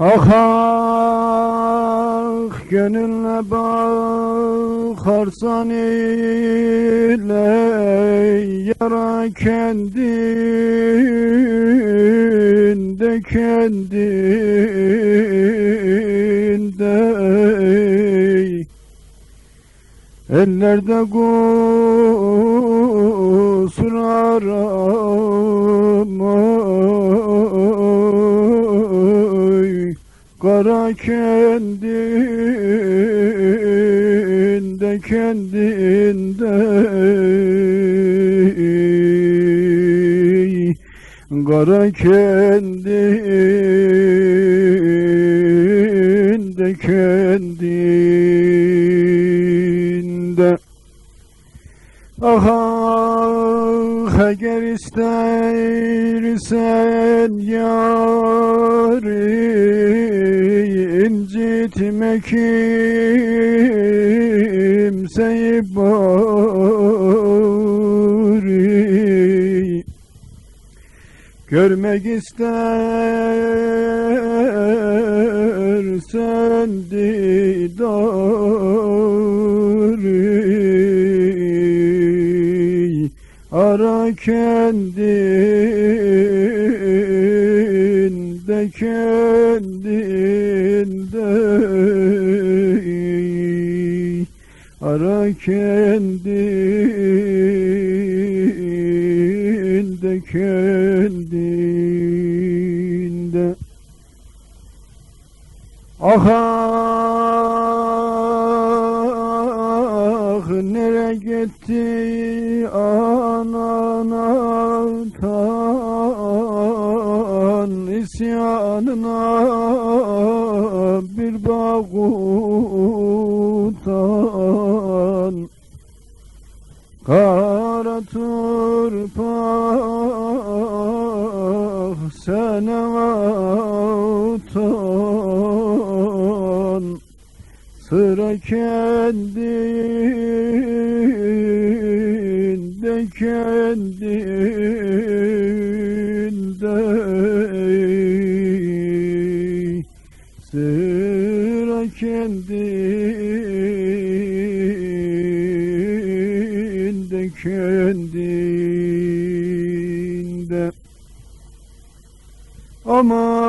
Ah ah gönülle bakarsan ile yara kendinde kendinde. Ellerde kusur aramay Kara kendinde kendinde Kara kendinde kendinde Ah ah eğer istersen yâri incitme kimseyi bari Görmek istersen didarı Ara kendinde kendinde Ara kendinde kendinde. Ah nere gitti anana tan. İsyanına bir bağutan Kara turpak sene avtan Sıra kendinde kendinde. Sıra kendinde kendinde. Aman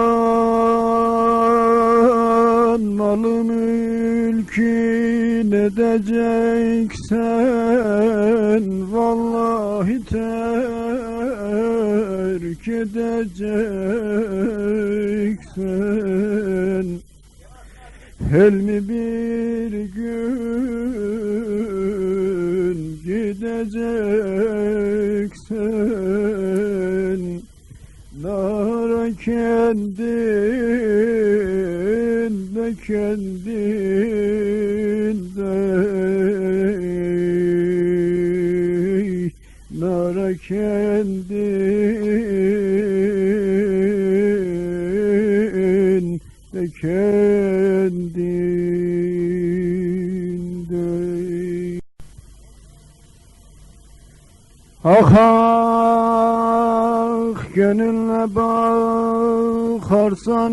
malı mülkün edeceksen Vallahi terk edeceksen. Helmi bir gün gideceksen Nara kendinde kendinde Nara kendinde kendinde Ah ah gönülle bakarsan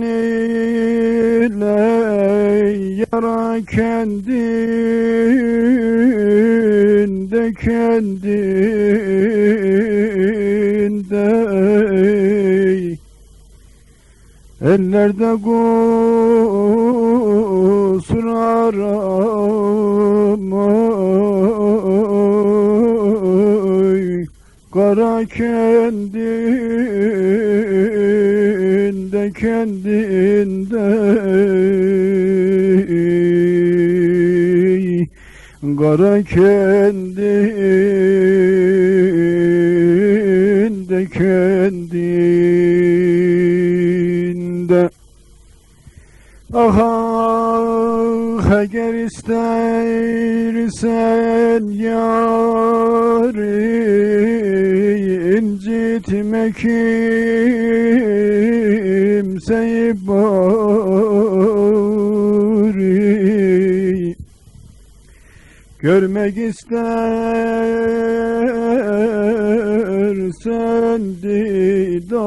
ile yara kendinde kendinde. Ellerde kusur aramay Kara kendinde kendinde Kara kendinde kendinde Ah ah eğer istersen yâri incitme kimseyi bari. Görmek istersen didarı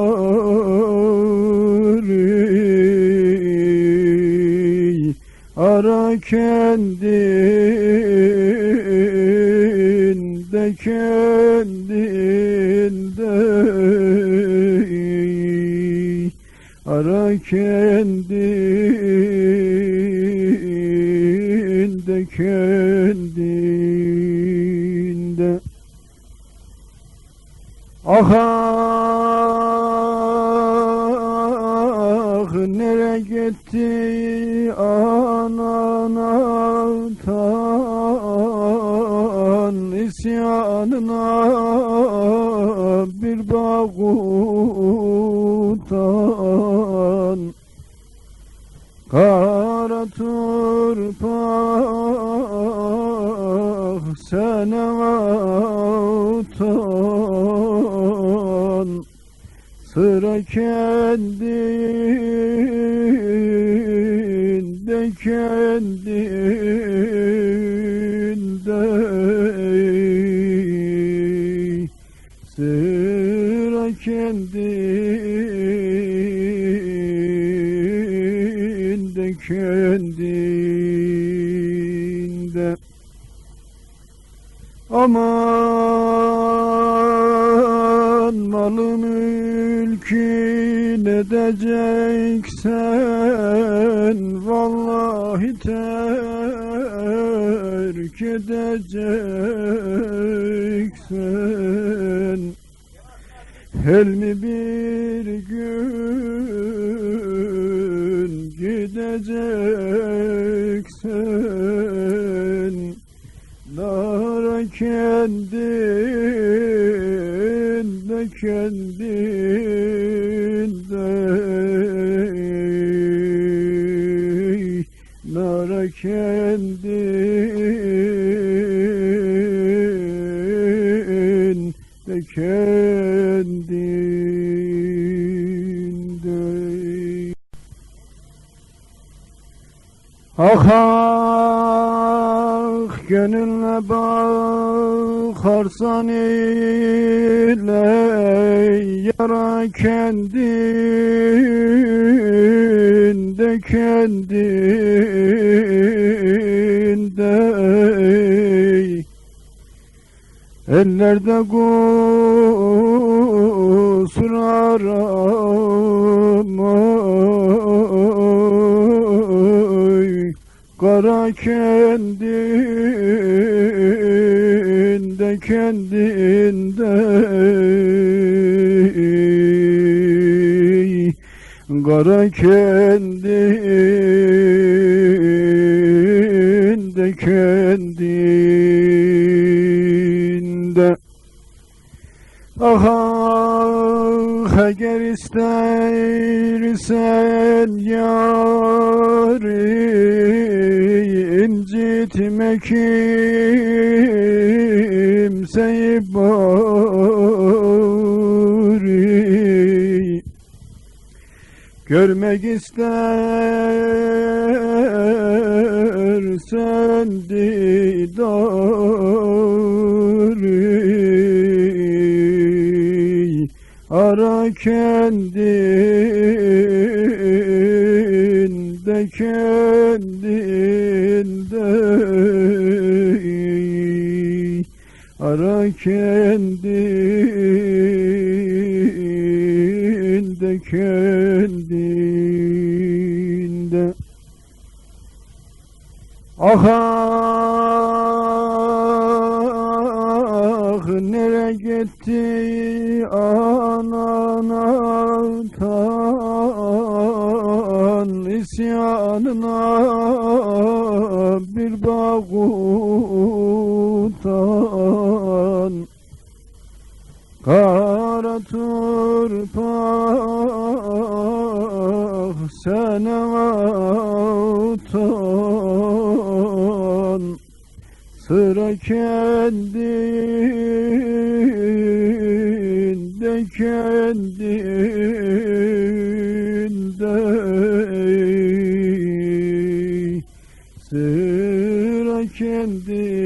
Ara kendinde kendinde kendinde kendinde. Ah ah nere gitti anana tan isyanına bir bağutan Turpak sene utan Sıra kendinde kendinde. Sıra kendinde Aman malı mülkün edeceksen Vallahi terk edeceksen. Helmi bir gün gideceksen Nara kendinde kendinde Nara kendinde kendinde Ah ah gönülle bakarsan ile yara kendinde kendinde Ellerde kusur aramay Kara kendinde kendinde. Kara kendinde kendinde. Ah ah eğer istersen yâri incitme kimseyi bari Görmek istersen didarı Ara kendinde kendinde Ara kendinde kendinde Ah nere gitti? Anana tan isyanına bir bağutan kendi sıra kendi